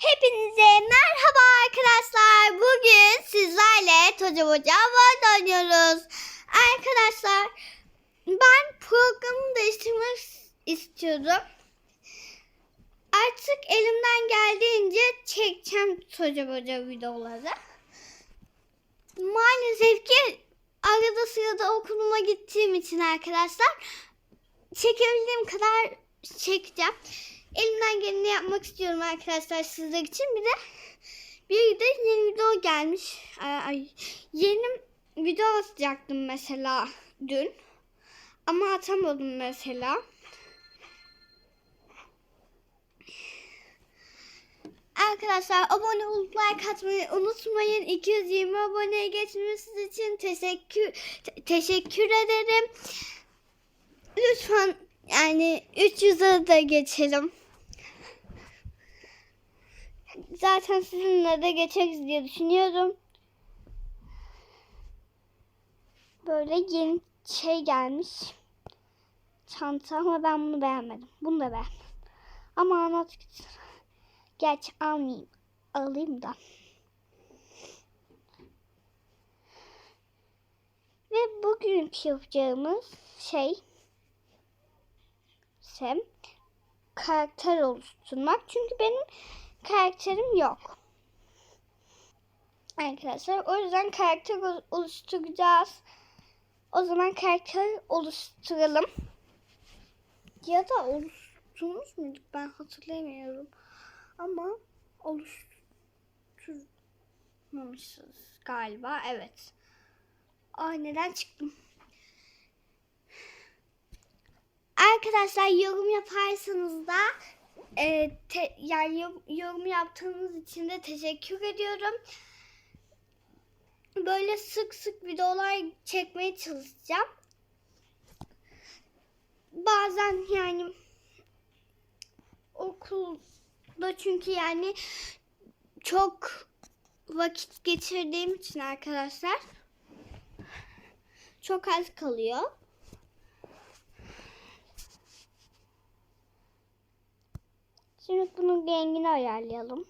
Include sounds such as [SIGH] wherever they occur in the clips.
Hepinize merhaba arkadaşlar. Bugün sizlerle Toca Boca World oynuyoruz. Arkadaşlar ben programı değiştirmek istiyorum. Artık elimden geldiğince çekeceğim Toca Boca videoları. Maalesef ki arada sırada okuluma gittiğim için arkadaşlar çekebildiğim kadar çekeceğim. Elimden geleni yapmak istiyorum arkadaşlar sizler için. Bir de bir de yeni video gelmiş. Ay, ay, yeni video atacaktım mesela dün. Ama atamadım mesela. Arkadaşlar abone olup like atmayı unutmayın. 220 aboneye geçmesi için teşekkür te- teşekkür ederim. Lütfen yani 300'e de geçelim. Zaten sizinle de geçeriz diye düşünüyorum. Böyle yeni şey gelmiş. Çanta ama ben bunu beğenmedim. Bunu da beğenmedim. Ama anlat gitsin. Geç almayayım. Alayım da. Ve bugünkü yapacağımız şey ise karakter oluşturmak. Çünkü benim karakterim yok. Arkadaşlar o yüzden karakter ol- oluşturacağız. O zaman karakter oluşturalım. Ya da oluşturmuş muyduk ben hatırlamıyorum. Ama oluşturmamışız galiba. Evet. Ay neden çıktım? Arkadaşlar yorum yaparsanız da e, te- yani yorum- yaptığınız için de teşekkür ediyorum. Böyle sık sık videolar çekmeye çalışacağım. Bazen yani okulda çünkü yani çok vakit geçirdiğim için arkadaşlar çok az kalıyor. Şimdi bunun rengini ayarlayalım.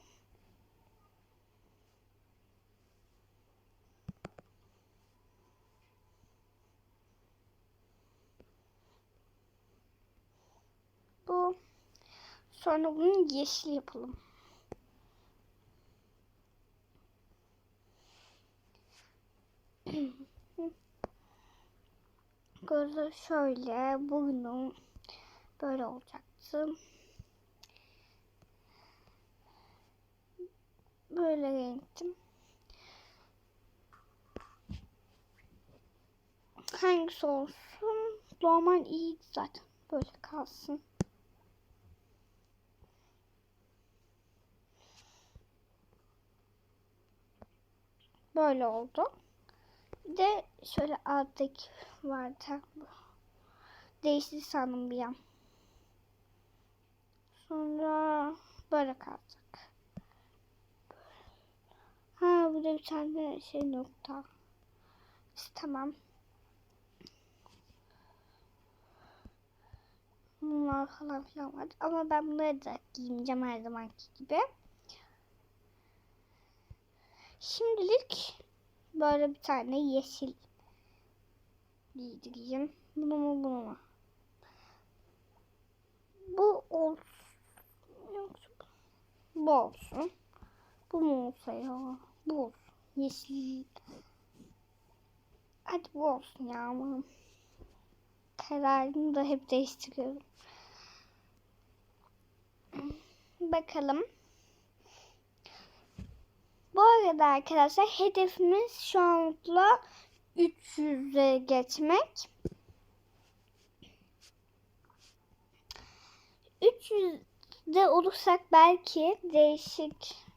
Bu. Sonra bunu yeşil yapalım. Gözü şöyle, burnu böyle olacaktı. Böyle renktim. Hangisi olsun? Normal iyi zaten. Böyle kalsın. Böyle oldu. Bir de şöyle alttaki vardı. Değişti sandım bir an. Sonra böyle kalacak. Ha burada bir tane şey nokta. Tamam. Bunlar falan filan var. Ama ben bunları da giyineceğim her zamanki gibi. Şimdilik böyle bir tane yeşil giydireyim. Bunu mu bunu mu? Bu olsun. Yoksa bu olsun. Bu mu olsa ya? Bu olsun. Yeşil. Hadi bu olsun ya aman. Kararımı da hep değiştiriyorum. Bakalım. Bu arada arkadaşlar hedefimiz şu anla 300'e geçmek. 300'de olursak belki değişik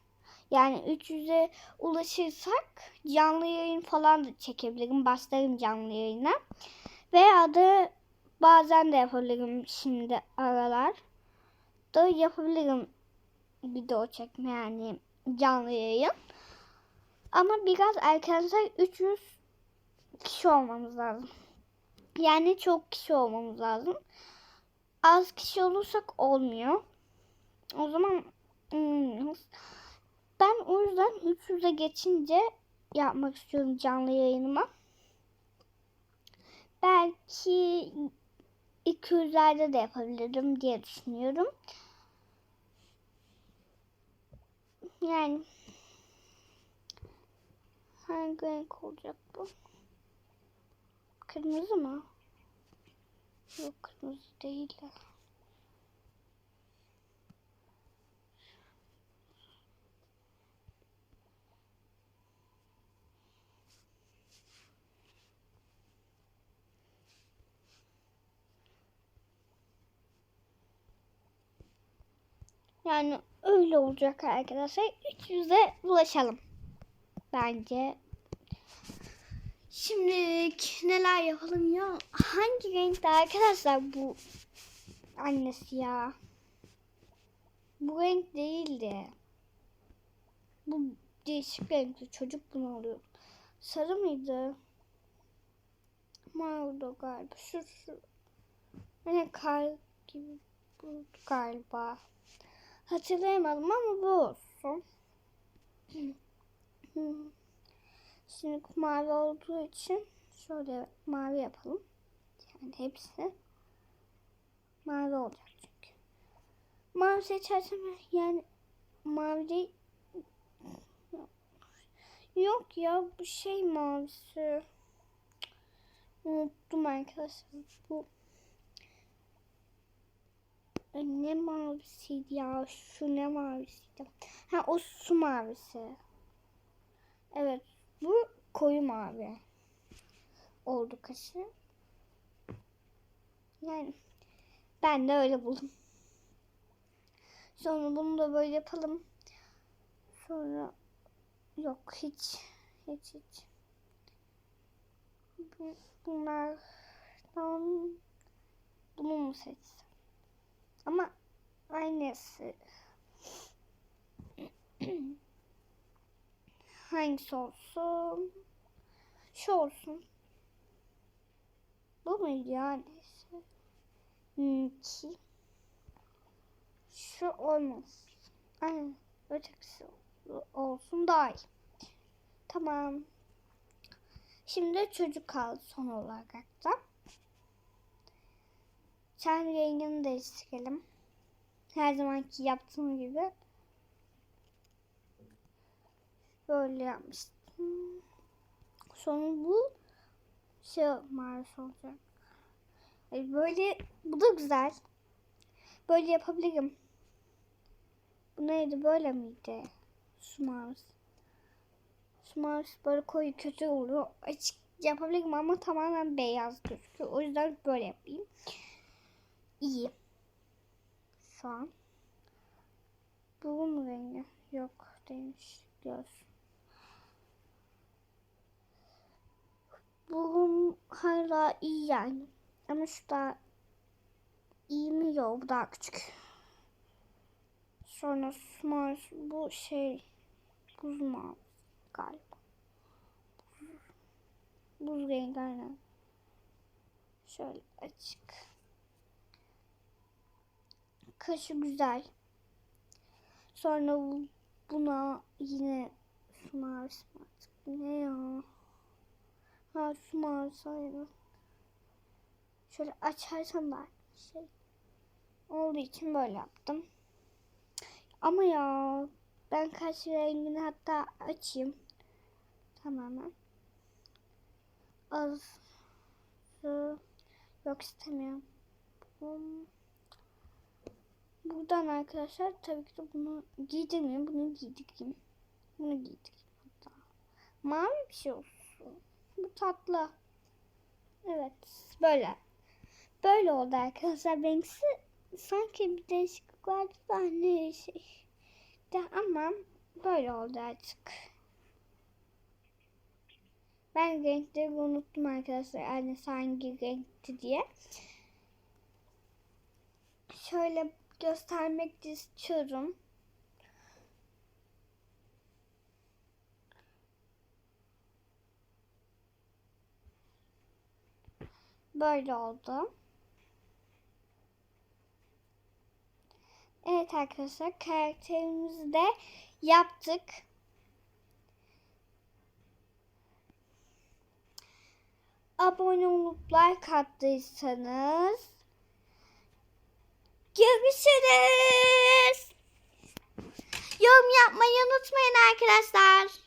yani 300'e ulaşırsak canlı yayın falan da çekebilirim. Başlarım canlı yayına. Veya da bazen de yapabilirim şimdi aralar. Da yapabilirim video çekme yani canlı yayın. Ama biraz arkadaşlar 300 kişi olmamız lazım. Yani çok kişi olmamız lazım. Az kişi olursak olmuyor. O zaman hmm, yüzden 300'e geçince yapmak istiyorum canlı yayınıma. Belki 200'lerde de yapabilirim diye düşünüyorum. Yani hangi renk olacak bu? Kırmızı mı? Yok kırmızı değil de. Yani öyle olacak arkadaşlar. 300'e ulaşalım. Bence. Şimdi neler yapalım ya? Hangi renkte arkadaşlar bu annesi ya? Bu renk değildi. Bu değişik renkli çocuk bunu alıyor. Sarı mıydı? Mavi galiba. Şu şu. Hani kar gibi galiba. Hatırlayamadım ama bu olsun. [CLEARS THROAT] Şimdi mavi olduğu için şöyle mavi yapalım. Yani hepsi mavi olacak çünkü. Mavi seçersem yani mavi değil. Yok ya bu şey mavisi. Unuttum arkadaşlar. Bu ne mavisiydi ya? Şu ne mavisiydi? Ha o su mavisi. Evet bu koyu mavi. Oldu kaşı. Yani ben de öyle buldum. Sonra bunu da böyle yapalım. Sonra yok hiç hiç hiç. Bunlardan bunu mu seçsem? Ama aynısı. [CLEARS THROAT] Hangisi olsun? Şu olsun. Bu mu yani? Ki. Şu olmaz. Aynen. Ötekisi olsun daha iyi. Tamam. Şimdi çocuk kaldı son olarak da. Ten rengini değiştirelim. Her zamanki yaptığım gibi. Böyle yapmıştım. Sonra bu şey mavisi olacak. Böyle bu da güzel. Böyle yapabilirim. Bu neydi böyle miydi? Su mavisi. Su mavisi böyle koyu kötü oluyor. Açık yapabilirim ama tamamen beyaz gözüküyor. O yüzden böyle yapayım iyi. Şu an. Bu mu rengi? Yok değilmiş. Göz. Bu hala iyi yani. Ama şu da iyi mi? Yok bu daha küçük. Sonra smart bu şey buz mavi galiba. Buz rengi aynen. Şöyle açık. Kaşı güzel. Sonra buna yine su mavisi artık. Ne ya? Ha su mavisi aynen. Şöyle açarsam da şey olduğu için böyle yaptım. Ama ya ben kaş rengini hatta açayım. Tamamen. Az yok istemiyorum. Buradan arkadaşlar tabii ki de bunu giydirmeyeyim. Bunu giydireyim. Bunu giydireyim hatta. Mavi bir şey olsun. Bu tatlı. Evet. Böyle. Böyle oldu arkadaşlar. Benimkisi sanki bir değişiklik vardı da ne şey. De ama böyle oldu artık. Ben renkleri unuttum arkadaşlar. Yani hangi renkti diye. Şöyle göstermek istiyorum. Böyle oldu. Evet arkadaşlar karakterimizi de yaptık. Abone olup like attıysanız görüşürüz. Yorum yapmayı unutmayın arkadaşlar.